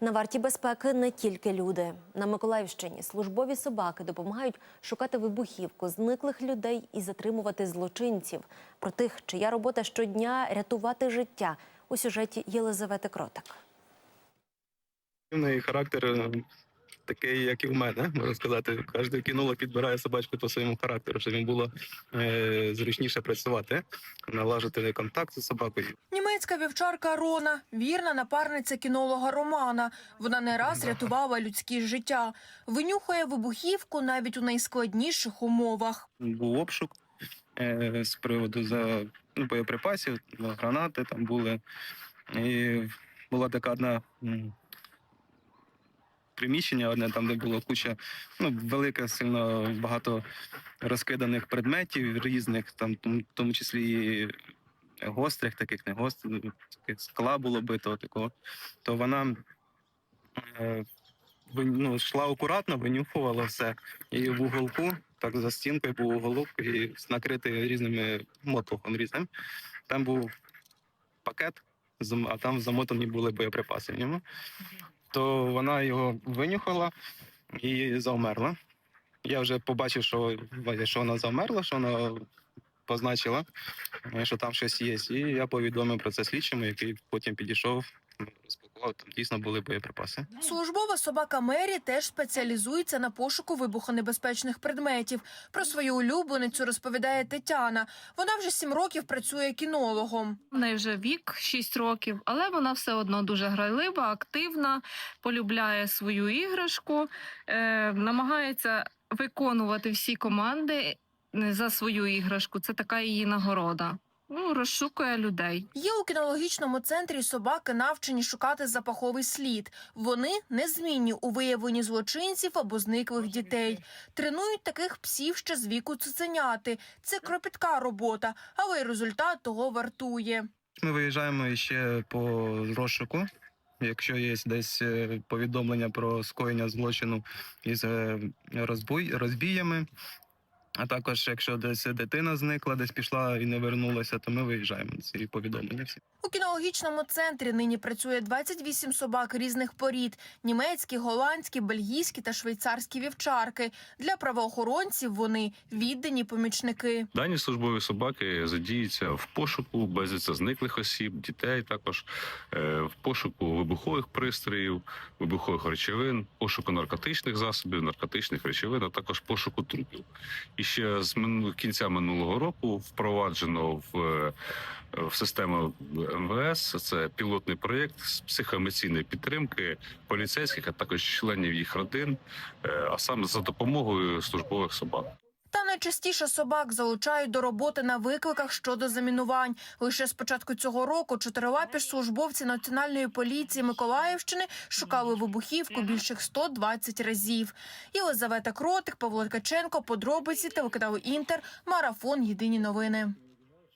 На варті безпеки не тільки люди. На Миколаївщині службові собаки допомагають шукати вибухівку зниклих людей і затримувати злочинців. Про тих, чия робота щодня рятувати життя у сюжеті Єлизавети Кротик. Характер е, такий, як і в мене, можна сказати. Кожен кінолог підбирає собачку по своєму характеру, щоб їм було е, зручніше працювати, налажити контакт з собакою. Німецька вівчарка Рона, вірна напарниця кінолога Романа. Вона не раз рятувала людські життя. Винюхує вибухівку навіть у найскладніших умовах. Був обшук е, з приводу за ну, боєприпасів, гранати там були. І була така одна м, приміщення, одне там, де було куча, ну, велике, сильно багато розкиданих предметів різних, там, в тому числі і гострих, таких не гострих, скла було битого такого. То вона е, ну, йшла акуратно, винюхувала все. І в уголку, так за стінкою був уголок, і накритий різними мотлухом різним. Там був пакет, а там замотані були боєприпаси в ньому. То вона його винюхала і завмерла. Я вже побачив, що, що вона завмерла, що вона позначила, що там щось є. І я повідомив про це слідчому, який потім підійшов, розпакував, там дійсно були боєприпаси. Службова собака Мері теж спеціалізується на пошуку вибухонебезпечних предметів. Про свою улюбленицю розповідає Тетяна. Вона вже сім років працює кінологом. В неї вже вік 6 років, але вона все одно дуже грайлива, активна, полюбляє свою іграшку, е, намагається виконувати всі команди е, за свою іграшку. Це така її нагорода. Ну, розшукує людей. Є у кінологічному центрі собаки навчені шукати запаховий слід. Вони незмінні у виявленні злочинців або зниклих дітей. Тренують таких псів ще з віку цуценяти. Це кропітка робота, але й результат того вартує. Ми виїжджаємо ще по розшуку. Якщо є десь е, повідомлення про скоєння злочину із е, розбой, розбіями, а також якщо десь дитина зникла, десь пішла і не вернулася, то ми виїжджаємо ці повідомлення. Всі У кінологічному центрі нині працює 28 собак різних порід: німецькі, голландські, бельгійські та швейцарські вівчарки. Для правоохоронців вони віддані помічники. Дані службові собаки задіються в пошуку безвісти зниклих осіб, дітей, також е, в пошуку вибухових пристроїв, вибухових речовин, пошуку наркотичних засобів, наркотичних речовин, а також пошуку трупів. І ще з кінця минулого року впроваджено в, е, в систему МВС це пілотний проєкт з психоемоційної підтримки поліцейських, а також членів їх родин, е, а саме за допомогою службових собак. Найчастіше собак залучають до роботи на викликах щодо замінувань. Лише з початку цього року чотирилапі службовці національної поліції Миколаївщини шукали вибухівку більших 120 разів. Єлизавета Кротик, Павло Ткаченко, подробиці телеканал Інтер, марафон. Єдині новини.